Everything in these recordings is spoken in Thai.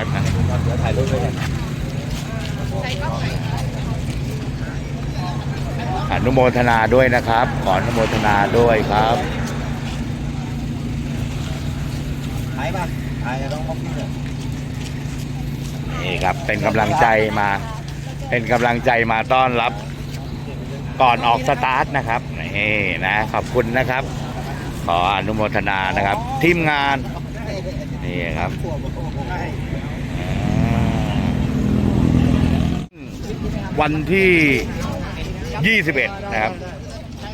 ป๊บนะเดี๋ยวถ่ายรูปด้วยกันอนุโมทนาด้วยนะครับ ขออนุโมทนาด้วยครับถ่ายป่ะถ่ายจะต้องพกนี่เลยนี่ครับ เป็นกำลังใจมา เป็นกำลังใจมาต้อนรับก่อนออกสตาร์ทนะครับนี่นะขอบคุณนะครับ ขออนุโมทนานะครับ ทีมงานนี่ครับ วันที่ 21 นะครับ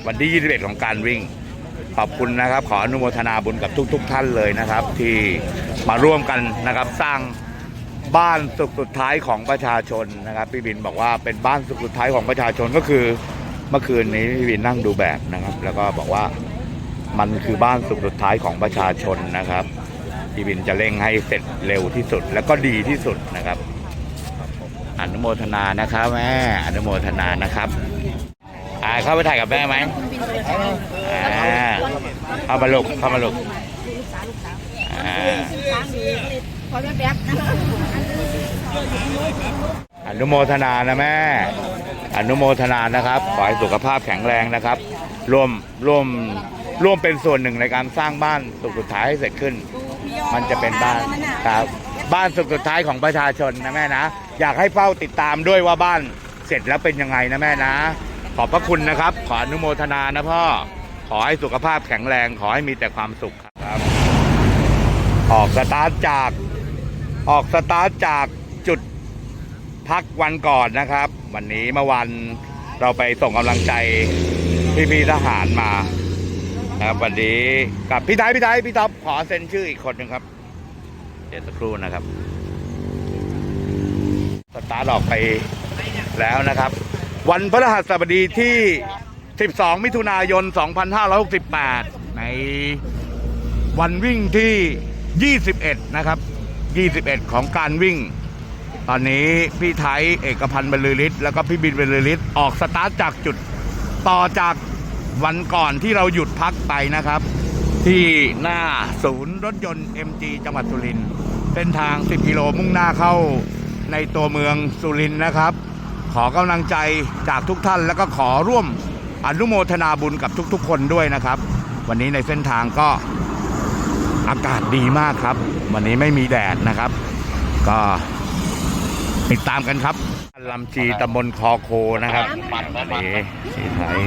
วันที่ 21 ของการวิ่ง ขอบคุณนะครับ ขออนุโมทนาบุญกับทุกๆท่านเลยนะครับ ที่มาร่วมกันนะครับสร้างบ้านสุขสุดท้ายของประชาชนนะครับพี่บินบอกว่าเป็นบ้านสุขสุดท้ายของประชาชนก็คือ เมื่อคืนนี้พี่บินนั่งดูแบบนะครับ แล้วก็บอกว่ามันคือบ้านสุขสุดท้ายของประชาชนนะครับพี่บินจะเร่งให้เสร็จเร็วที่สุด แล้วก็ดีที่สุดนะครับ มทนานะครับแม่อนุโมทนานะครับอ่าเข้าไปถ่ายกับแม่ไหมอ่าเข้ามาลุกเข้ามาลุกอ่าอนุโมทนานะแม่ อนุโมทนานะครับ ขอให้สุขภาพแข็งแรงนะครับ ร่วมร่วมร่วมเป็นส่วนหนึ่งในการสร้างบ้านสุขสุดท้ายให้เสร็จขึ้น มันจะเป็นบ้านครับบ้านสุขสุดท้ายของประชาชนนะแม่นะ อยากให้เฝ้าติดตามด้วยว่าบ้านเสร็จแล้วเป็นยังไงนะแม่นะ ขอบพระคุณนะครับ ขออนุโมทนานะพ่อ ขอให้สุขภาพแข็งแรง ขอให้มีแต่ความสุขครับ ออกสตาร์ทจาก ออกสตาร์ทจากจุดพักวันก่อนนะครับ วันนี้เมื่อวันเราไปส่งกำลังใจพี่พี่ทหารมานะครับวันนี้กับพี่ไทยพี่ไทยพี่ท็อปขอเซ็นชื่ออีกคนหนึ่งครับ เดี๋ยวสักครู่นะครับ สตาร์ทออกไปแล้วนะครับ วันพฤหัสบดีที่ 12 มิถุนายน 2568 ในวันวิ่งที่ 21 นะครับ 21 ของการวิ่ง ตอนนี้พี่ไทยเอกพันธ์บรรลือฤทธิ์แล้วก็พี่บินบรรลือฤทธิ์ออกสตาร์ทจากจุดต่อจากวันก่อนที่เราหยุดพักไปนะครับ ที่หน้าศูนย์รถยนต์ MG จังหวัดสุรินทร์เส้นทาง 10 กิโลมุ่งหน้าเข้า ในตัวเมืองสุรินทร์นะครับ ขอกำลังใจจากทุกท่าน แล้วก็ขอร่วมอนุโมทนาบุญกับทุกๆ คนด้วยนะครับ วันนี้ในเส้นทางก็อากาศดีมากครับ วันนี้ไม่มีแดดนะครับ ก็ติดตามกันครับลำชีตำบลคอโคนะครับนี่สีไทย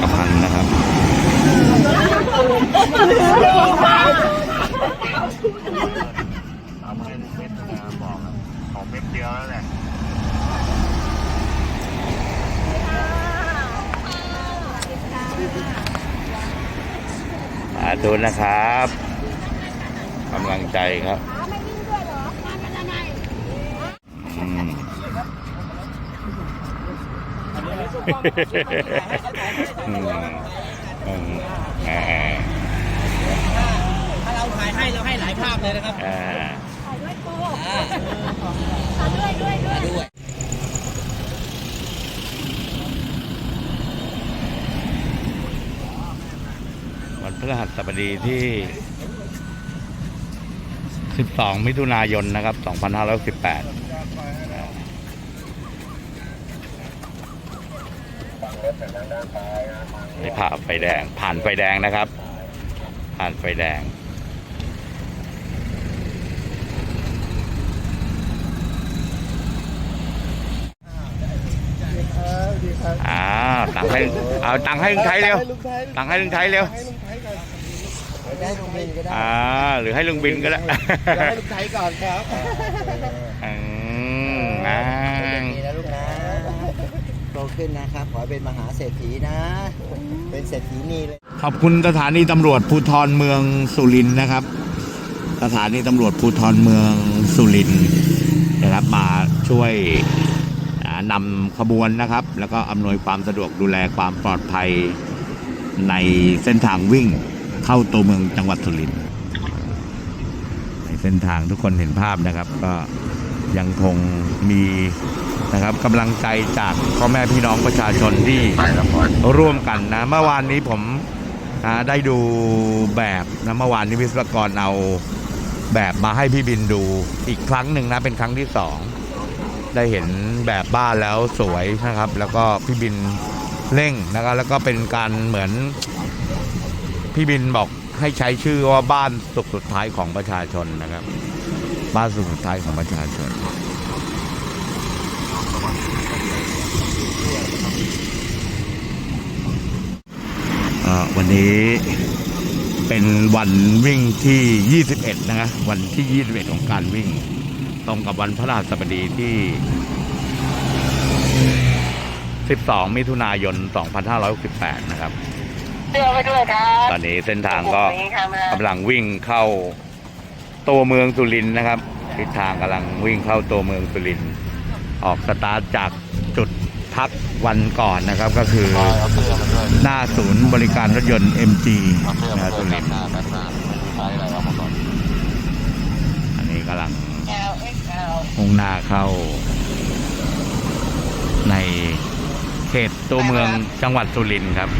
กระพันนะครับ เดียวแล้วแหละสาธุนะครับกำลังใจครับอืมอืมอืมอ่าถ้าเราถ่ายให้เราให้หลายภาพเลยนะครับอ่า ด้วยด้วยด้วยด้วยวันพฤหัสบดีที่ 12 มิถุนายนนะครับ 2518นี่ผ่าไฟแดง ผ่านไฟแดงนะครับ ผ่านไฟแดง อ่า ตังค์ให้เอาตังค์ให้ลุงไทยเร็วตังค์ให้ลุงไทยเร็วได้ลุงบินก็ได้อ่าหรือให้ลุงบินก็ได้ให้ลุงไทยก่อนครับอืมนะดีนะลูกนะโตขึ้นนะครับขอให้เป็นมหาเศรษฐีนะ เป็นเศรษฐีนีเลยขอบคุณสถานีตำรวจภูธรเมืองสุรินทร์นะครับ สถานีตำรวจภูธรเมืองสุรินทร์นะครับมาช่วยอ่า นำขบวนนะครับ แล้วก็อำนวยความสะดวกดูแลความปลอดภัยในเส้นทางวิ่งเข้าตัวเมืองจังหวัดสุรินทร์ในเส้นทางทุกคนเห็นภาพนะครับ ก็ยังคงมีนะครับกำลังใจจากพ่อแม่พี่น้องประชาชนที่ร่วมกันนะ เมื่อวานนี้ผมได้ดูแบบนะเมื่อวานนี้วิศวกรเอาแบบมาให้พี่บินดูอีกครั้งหนึ่งนะเป็นครั้งที่สอง ได้เห็นแบบบ้านแล้วสวยนะครับ แล้วก็พี่บินเร่งนะครับ แล้วก็เป็นการเหมือน พี่บินบอกให้ใช้ชื่อว่าบ้านสุขสุดท้ายของประชาชนนะครับ บ้านสุขสุดท้ายของประชาชนวันนี้เป็นวันวิ่งที่ 21 นะวันที่ 21 ของการวิ่ง ตรงกับวันพระราชบดีที่ 12 มิถุนายน 2568 นะครับ เชื่อไปด้วยครับตอนนี้เส้นทางก็นี้ครับกำลังวิ่งเข้าตัวเมืองสุรินทร์นะครับทิศทางกำลังวิ่งเข้าตัวเมืองสุรินทร์ออกสตาร์ทจากจุดพักวันก่อนนะครับ ก็คือหน้าศูนย์บริการรถยนต์ MG นะสุรินทร์อันนี้กำลัง มุ่งหน้าเข้า ในเขตตัวเมืองจังหวัดสุรินทร์ครับ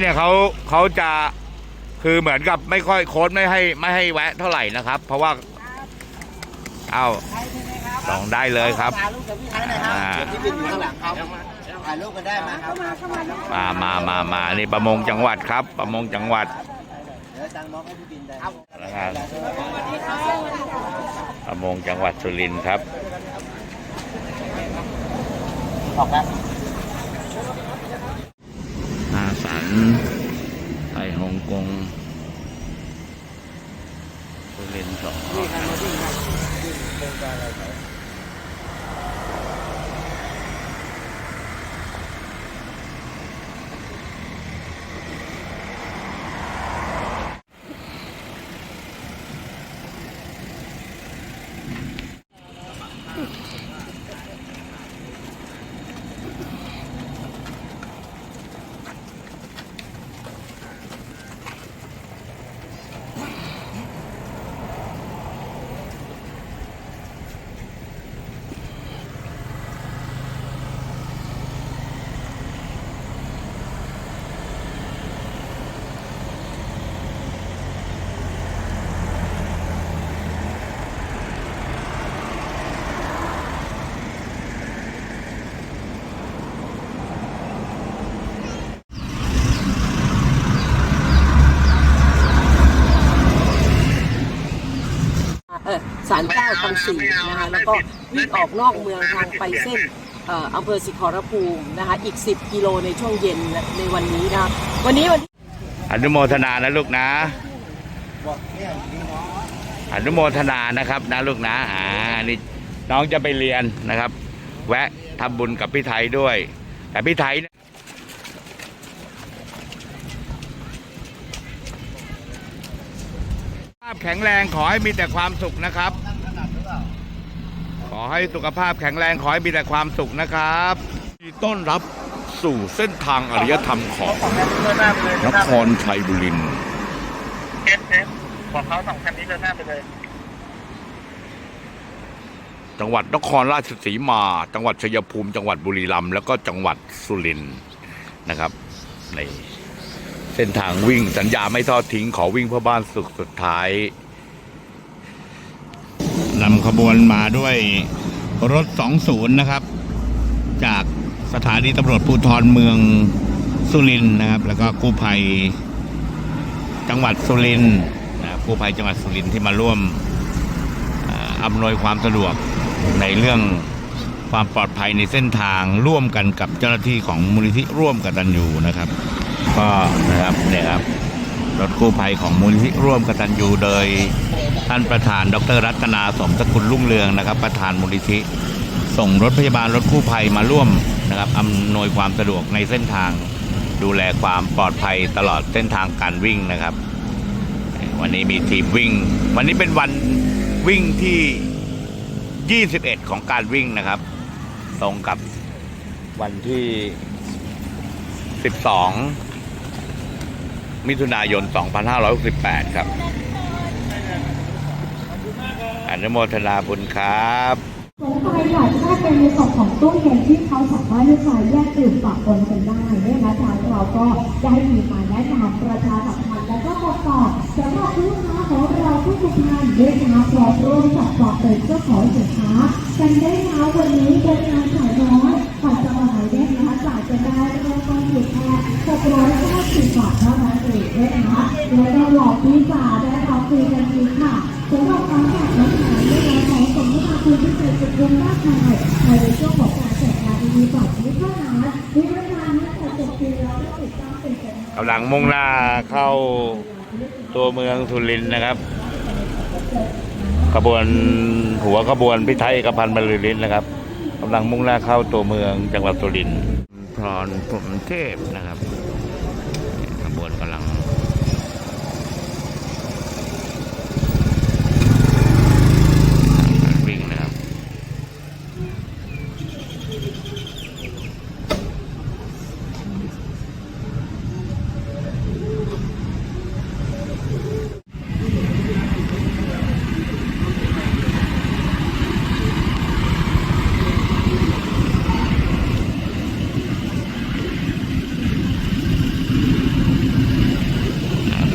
เนี่ยเขาเขาจะคือเหมือนกับไม่ค่อยโค้ดไม่ให้ไม่ให้แวะเท่าไหร่นะครับ เพราะว่าเอาลองได้เลยครับถ่ายรูปกับพี่ไทยหน่อยครับอ่าเดี๋ยวพี่บินอยู่ข้างหลังครับถ่ายรูปกันได้ไหมครับมามามามานี่ประมงจังหวัดครับ ประมงจังหวัดเดี๋ยวตังค์มอบให้พี่บินได้นะครับประมงจังหวัดสุรินทร์ครับออกครับ อาสั นไปฮ่องกงสุรินทร์สอง ศาลเจ้าคำศรีนะคะแล้วก็วิ่งออกนอกเมืองทางไปเส้นอำเภอสิขรภูมินะคะอีก 10 กิโลในช่วงเย็นในวันนี้นะวันนี้วันอนุโมทนานะลูกนะอกเนี่ยนี่น้องอนุโมทนานะครับนะลูกนะอ่านี่น้องจะไปเรียนนะครับ แวะทำบุญกับพี่ไทยด้วย แต่พี่ไทย พแข็งแรงขอให้มีแต่ความสุขนะครับ ขอให้สุขภาพแข็งแรงขอให้มีแต่ความสุขนะครับต้อนรับสู่เส้นทางอารยธรรมของนครชัยบุรีเอฟเอฟบอกเขาสองคันนี้เดินหน้าไปเลยจังหวัดนครราชสีมา จังหวัดชัยภูมิ จังหวัดบุรีรัมย์แล้วก็จังหวัดสุรินทร์นะครับใน เส้นทางวิ่งสัญญาไม่ทอดทิ้งขอวิ่งเพื่อบ้านสุขสุดท้ายนำขบวนมาด้วยรถ 20 นะครับ จากสถานีตำรวจภูธรเมืองสุรินทร์นะครับ แล้วก็กู้ภัยจังหวัดสุรินทร์นะกู้ภัยจังหวัดสุรินทร์ที่มาร่วมอำนวยความสะดวกในเรื่องความปลอดภัยในเส้นทางร่วมกันกับเจ้าหน้าที่ของมูลนิธิร่วมกตัญญูนะครับ ก็นะครับเนี่ยครับรถกู้ภัยของมูลนิธิร่วมกตัญญูโดยท่านประธาน ดรรัตนาสมสกุลรุ่งเรืองนะครับ ประธานมูลนิธิส่งรถพยาบาลรถกู้ภัยมาร่วมนะครับอำนวยความสะดวกในเส้นทาง ดูแลความปลอดภัยตลอดเส้นทางการวิ่งนะครับ วันนี้มีทีมวิ่ง วันนี้เป็นวันวิ่งที่ 21 ของการวิ่งนะครับ ตรงกับวันที่ 12 มิถุนายน 2568 ครับอนุโมทนาบุญครับสงสัยค่ะถ้าเป็นในส่วนของตู้เย็นที่เขาสามารถที่จะแยกดื่มปะปนกันได้เนี่ยนะทางเราก็ได้มีมารแนะนำประชาสัมพันธ์และก็บอกต่อสำหรับลูกค้าของเราทุกท่านด้วยนะคะพร้อมร่วมจับจอบเป็นเจ้าของสินค้ากันได้นะวันนี้เป็นงานขายน้อยผ่านสมัยได้นะคะจ่ายจะได้เริ่มต้นอยู่แค่ 690บาทเท่านั้นเองด้วยนะคะแล้วก็หลอกพิซซ่าได้เราคุยกันดีค่ะสำหรับการแจกน้ำแข็งด้วยนะของสมมติคุณที่เคยจะคุ้มมากมายในช่วงของการแจกงานดีๆแบบนี้เท่านั้นวิธีการนั้นแต่จบปีแล้วก็ติดตั้งเป็นกันกำลังมุ่งหน้าเข้าตัวเมืองสุรินทร์นะครับขบวนหัวขบวนพิไทยเอกพันบรรลือฤทธิ์นะครับกำลังมุ่งหน้าเข้าตัวเมืองจังหวัดสุรินทร์พรพรหมเทพนะครับ ขบวนกำลังวิ่งนะครับ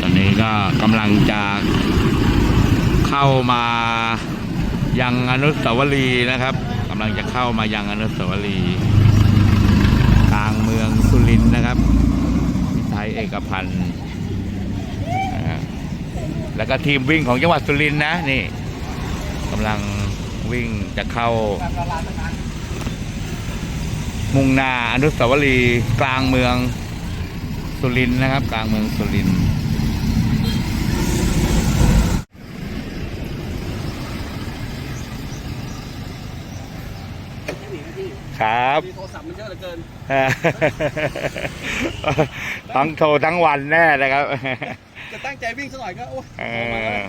ตอนนี้ก็กำ ลังจะเข้ามายังอนุสาวรีย์นะครับกำลังจะเข้ามายังอนุสาวรีย์กลางเมืองสุรินทร์นะครับพิไทยเอกพันธ์แล้วก็ทีมวิ่งของจังหวัดสุรินทร์นะนี่กำลังวิ่งจะเข้า มุ่งหน้าอนุสาวรีย์กลางเมืองสุรินทร์นะครับ กลางเมืองสุรินทร์ ครับมีโทรศัพท์มันเยอะเหลือเกินทั้งโทรทั้งวันแน่นะครับ จะตั้งใจวิ่งสักหน่อยก็โอ้ยเออ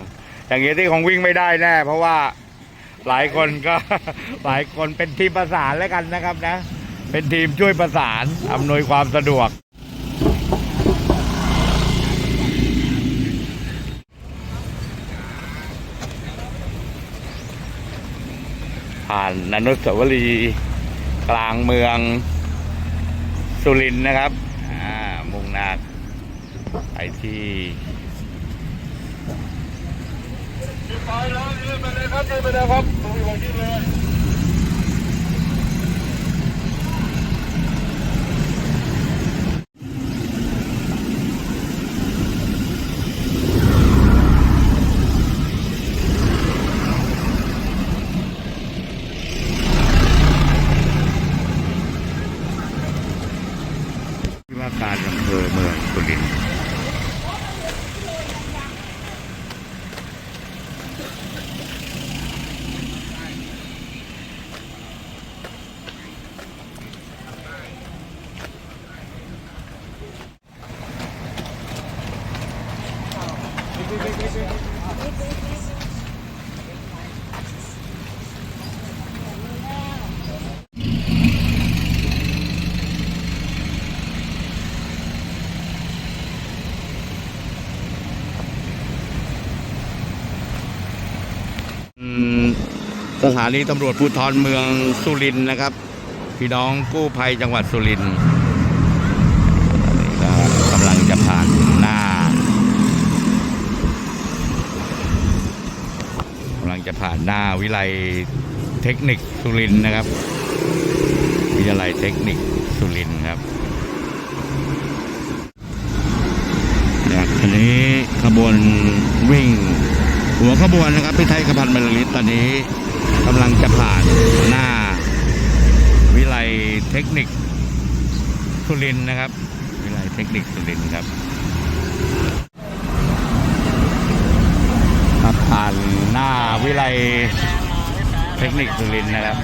อย่างนี้ที่คงวิ่งไม่ได้แน่ เพราะว่าหลายคนก็หลายคนเป็นทีมประสานแล้วกันนะครับนะ เป็นทีมช่วยประสานอำนวยความสะดวกผ่านอนุสาวรีย์ กลางเมืองสุรินนะครับมุ่งหน้าไปที่ไปแล้วยืนไปเลยครับไปเลยครับตรงนี้ผมยืนเลย ที่ว่าการอำเภอเมืองสุรินทร์อืม สถานีตำรวจภูธรเมืองสุรินทร์นะครับ พี่น้องกู้ภัยจังหวัดสุรินทร์ก็กำลังจะผ่านหน้ากำลังจะผ่านหน้าวิไลเทคนิคสุรินทร์นะครับ วิทยาลัยเทคนิคสุรินทร์ครับจากทีนี้ขบวนวิ่งหัวขบวนนะครับพี่ไทยกพันบรรลือฤทธิ์ตอนนี้ กำลังจะผ่านหน้า วิไลเทคนิคสุรินนะครับ วิไลเทคนิคสุรินครับครับผ่านหน้าวิไลเทคนิคสุรินนะครับ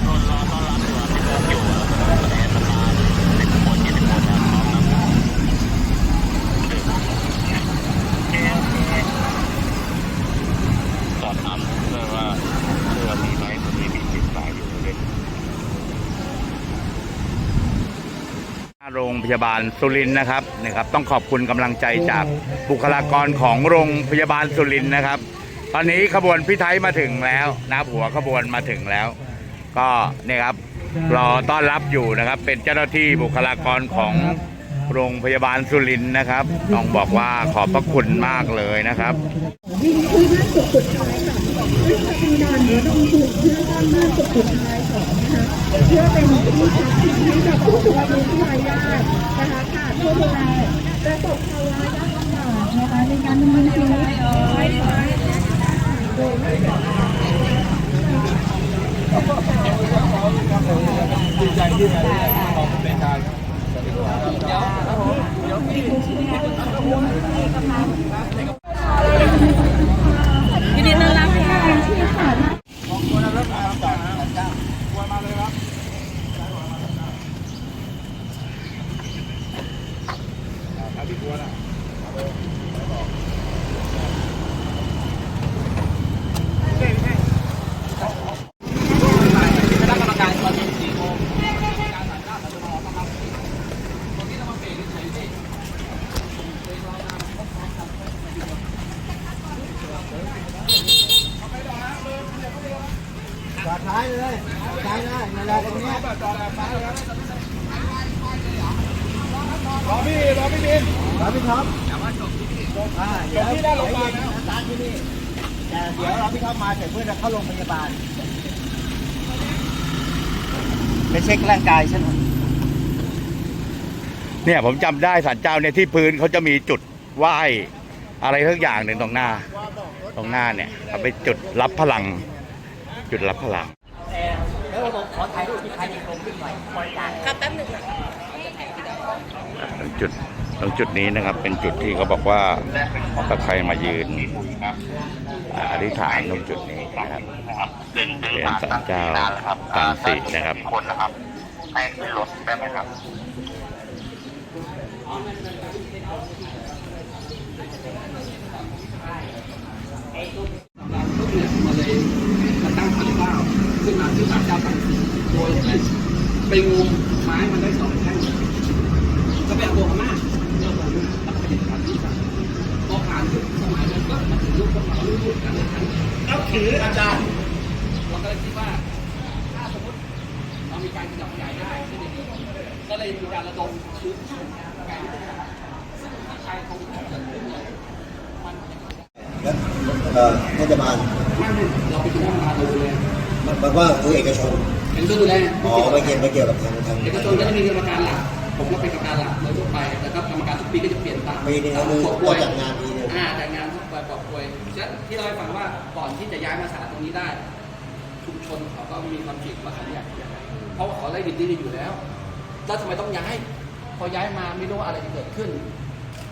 สอบถามด้วยว่าเรือมีไหมตรงนี้มีติดสายอยู่เลย โรงพยาบาลสุรินทร์นะครับนี่ครับ ต้องขอบคุณกำลังใจจากบุคลากรของโรงพยาบาลสุรินทร์นะครับ ตอนนี้ขบวนพี่ไทยมาถึงแล้วนะครับหัวขบวนมาถึงแล้ว ก็เนี่ยครับรอต้อนรับอยู่นะครับ เป็นเจ้าหน้าที่บุคลากรของโรงพยาบาลสุรินทร์นะครับ ต้องบอกว่าขอบพระคุณมากเลยนะครับ วิ่จุดสุดท้ายค่ะซึ่งจะมีนานระดมทุนเพื่อสร้างบ้านจุดสุดท้ายของนะคะเพื่อเป็นที่พักพิงให้กับผู้สูงอายุที่รายได้นะคะค่ะเพื่อดูแลประสบภาวะยากลำบากนะคะในการดำเนินชีวิตไว้ใช้โดยไม่ประมาทยินดีต้อนรับค่ะ คณะกรรมการตอนเย็นสี่โมงการสั่งการสัตว์ประครับตรงนี้เรามาเบรกเฉยๆสิ จอดท้ายเลยท้ายได้เวลาตรงเนี้ย รอพี่รอพี่บินราพี่ท็อปอ่าเดี๋ยวที่ได้โรงพยาบาลนะสตาร์ที่นี่แต่เดี๋ยวเราพี่ท็อปมาเสร็จเพื่อจะเข้าโรงพยาบาลไปเช็คร่างกายฉันเนี่ยผมจำได้สันเจ้าเนี่ยที่พื้นเขาจะมีจุดไหว้อะไรทักอย่างหนึ่งตรงหน้า ตรงหน้าเนี่ยเขาไปจุดรับพลัง จุดรับพลังแล้วผมขอถ่ายรูปที่ใครในกรมขึ้นหน่อยบริการครับแป๊บหนึ่งจุด ตรงจุดนี้นะครับเป็นจุดที่เขาบอกว่าถ้าใครมายืนอ่าอธิษฐานตรงจุดนี้นะครับเป็นสันเจ้าตันสีนะครับคนนะครับให้ขึ้นรถได้ไหมครับก็คือมาเลยมาตั้งศาลเจ้าขึ้นมาที่ศาลเจ้าตั้งโดยไปงมไม้มันได้สองแท่งก็ไปเอาตัวพม่าเจ้าตัวพม่าแล้วก็ไปติดกันที่ศาลพอผ่านยุคสมัยนั้นก็มาถึงยุคพวกเรารุ่นกันเลยกันแล้วถืออาจารย์เราก็เลยคิดว่าถ้าสมมติเรามีการขยับขยายได้ก็จะดีก็เลยมีการระดมชุดการซึ่งที่ชายคงเกิดขึ้นเลย เอ่อเทศบาลไม่ไม่เราไปดูว่ามาดูแลมันว่าคือเอกชนเป็นตัวดูแลอ๋อไม่เกี่ยวไม่เกี่ยวกับทางทางเอกชนก็จะมีกรรมการหลักผมก็เป็นกรรมการหลักโดยทั่วไปแต่ก็กรรมการทุกปีก็จะเปลี่ยนตามปีนึงก็คือปกป่วยจัดงานปีนึงอ่าจัดงานทุกปีปกป่วยฉะนั้นที่เราให้ฟังว่าก่อนที่จะย้ายมาสถานตรงนี้ได้ชุมชนเขาก็มีความคิดว่าเขาอยากจะย้ายเพราะว่าเขาไล่ดินที่นี่อยู่แล้วแล้วทำไมต้องย้าย พอย้ายมาไม่รู้ว่าอะไรจะเกิดขึ้น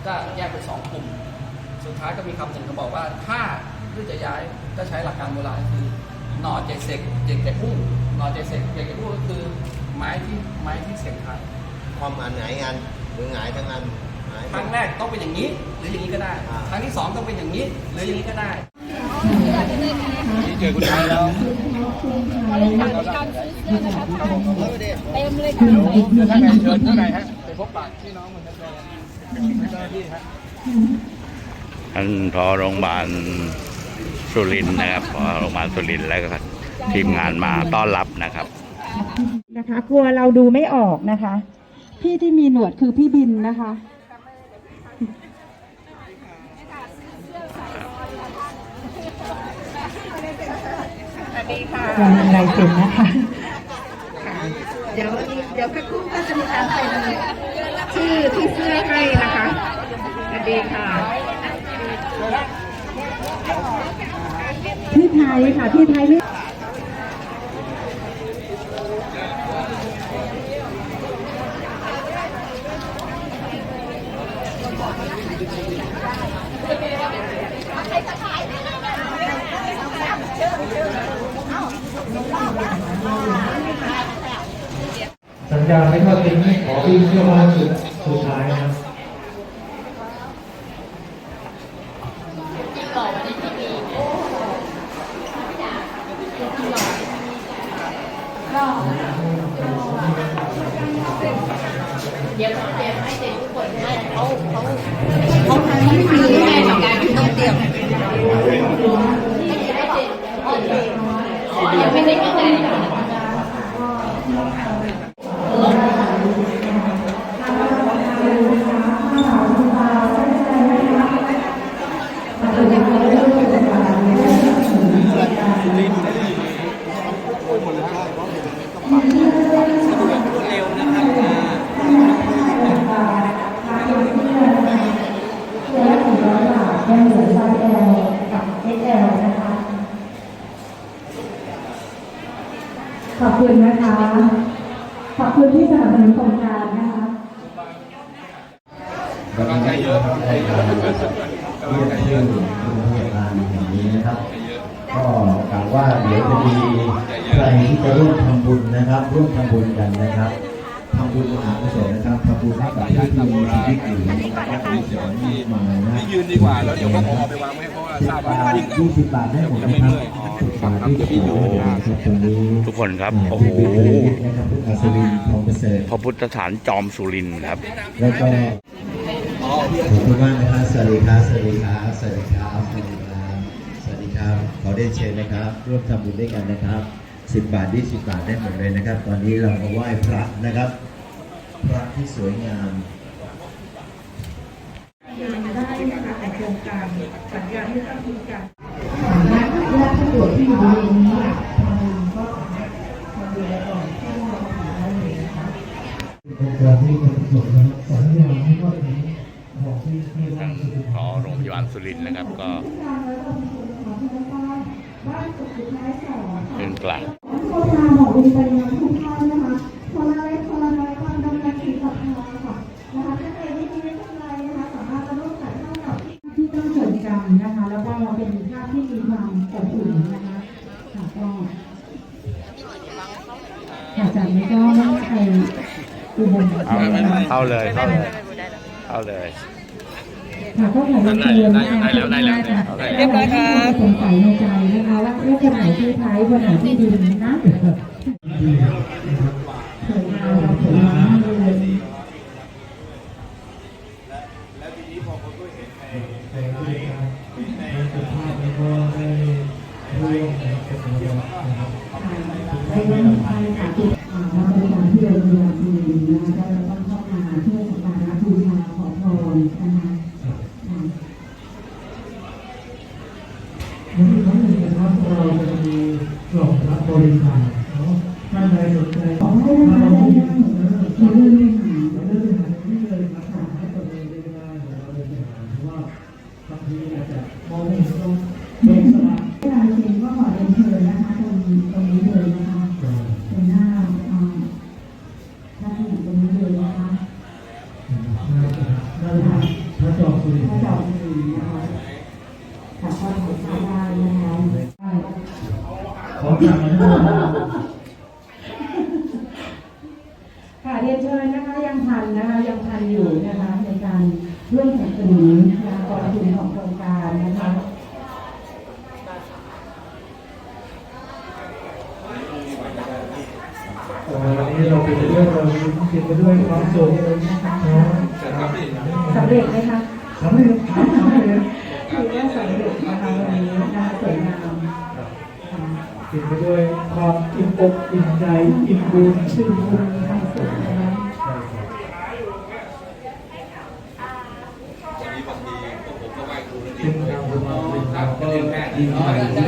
ก็แยกเป็นสองกลุ่ม สุดท้ายก็มีคำหนึ่งเขาบอกว่าถ้าเพื่อจะย้ายก็ใช้หลักการโบราณคือหน่อใจเสกเจกแต่พุ่งหน่อใจเสกเจกแต่พุ่งก็คือไม้ที่ไม้ที่เสียงไทยความอันไหนงานหรือหงายทั้งอันหงายครั้งแรกต้องเป็นอย่างนี้ หรืออย่างนี้ก็ได้อ่าครั้งที่สองต้องเป็นอย่างนี้ หรืออย่างนี้ก็ได้เจอคุณชายแล้วการซื้อเสื้อนะคะเต็มเลยค่ะเดี๋ยวท่านนายเชิญข้างในฮะไปพบปะพี่น้องคนนั้นเลยเจ้าหน้าที่ฮะท่านพอโรงพยาบาล สุรินทร์นะครับพอโรงพยาบาลสุรินทร์แล้วก็ทีมงานมาต้อนรับนะครับนะคะกลัวเราดูไม่ออกนะคะ พี่ที่มีหนวดคือพี่บินนะคะสวัสดีค่ะยังมีลายเซ็นนะคะเดี๋ยวเดี๋ยวพักครู่ก็จะมีการเซ็นชื่อที่เสื้อให้นะคะสวัสดีค่ะ พี่ไทยค่ะพี่ไทยไม่สัญญาไม่ทอดทิ้งขอวิ่เพื่อมาสุดสุดท้ายนะครับ ยังเหลือไซส์ L กับ XL นะคะ ขอบคุณนะคะ ขอบคุณที่สนับสนุนโครงการนะคะ วันนี้นะครับได้ทำเรื่องชื่อโรงพยาบาลแห่งนี้นะครับ ก็กล่าวว่าเดี๋ยวจะมีใครที่จะร่วมทำบุญนะครับ ร่วมทำบุญกันนะครับทำบุญมหากุศลนะครับทำบุญให้กับผู้ที่มีชีวิตอยู่นะครับมีเสียงมีมานะยืนดีกว่าแล้วเดี๋ยวก็พอไปวางไว้ให้เพราะว่าทราบว่ายี่สิบบาทได้หมดนะครับสิบบาทที่สิบบาทได้หมดนะครับตรงนี้ทุกคนครับาโอ้โหที่เป็นนะครับพุทธอัศวินทองประเสริฐพระพุทธสถานจอมสุรินทร์ครับ แล้วก็ขอบคุณมากนะครับสวัสดีครับสวัสดีครับสวัสดีครับสวัสดีครับสวัสดีครับขอได้เชิญนะครับร่วมทำบุญด้วยกันนะครับ 10 บาท 20 บาทได้หมดเลยนะครับ ตอนนี้เรามาไหว้พระนะครับ พระที่สวยงามได้นะคะในโครงการสัญญาที่ตั้งมีการสามารถญาติผู้ป่วยที่อยู่บริเวณนี้ทางเราก็สามารถมาดูแลก่อนที่เราจะทำได้เลยนะคะโครงการที่เป็นส่วนนะครับสัญญาไม่ทอดทิ้งของที่ที่ทางขอโรงพยาบาลสุรินทร์นะครับก็เป็น กลางโฆษณาบอกดีไปยังทุกท่านนะคะคนละเล็กคนละน้อยความดำเนินกิจศรัทธาค่ะนะคะถ้าใครไม่มีไม่เป็นไรนะคะสามารถจะร่วมจ่ายเท่ากับที่ต้องเกิดกันนะคะแล้วก็เป็นภาพที่มีความอบอุ่นนะคะค่ะก็ค่ะจากนี้ก็ไม่ใครอุบลเอาเข้าเลยเข้าเลยเข้าเลย ค่ะก็ขอเรียเชิญนะคะได้แล้วได้แล้ว เรียบร้อยครับ สงสัยในใจนะคะว่าเอ๊ะคนไหนที่ท้ายคนไหนที่ดินนะสวยงามเราสวยงามมากเลยแต่ด้วยการในสุภาพนี้ก็ได้ร่วมในกิจกรรมนะครับในวันสำคัญค่ะที่อ่าเราบริการที่โรงพยาบาลสุรินทร์นะคะเราต้องเข้ามาช่วยสักการะบูชาขอพรนะคะค่ะ วันนี้ครั้งหนึ่งนะครับเราจะมีกล่องรับบริจาคเนาะท่านใดสนใจ ขอให้ได้ มา มา ล ได้ ง ได้ ที่ ได้ เออ อย่าลืมไปหา เราเลือกที่หาที่เลยนะครับให้ตัวเองได้ได้เราเลยหาเพราะว่าบางทีอาจจะมองไม่เห็นต้องเดินสลาก เวลาเชิญก็ขอเรียนเชิญนะคะตรงตรงนี้เลยนะคะเป็นหน้าอ่าท่านอยู่ตรงนี้เลยนะคะ นั่นแหละพระจอมสุรินท ถ้า ร์ จอดดีนะคะกับข้อถ่ายภาพได้นะคะได้ ขอสั่งนะครับค่ะเรียนเชิญนะคะยังทันนะคะยังทันอยู่นะคะในการร่วมสนับสนุนนะคะกองทุนของโครา Yeah.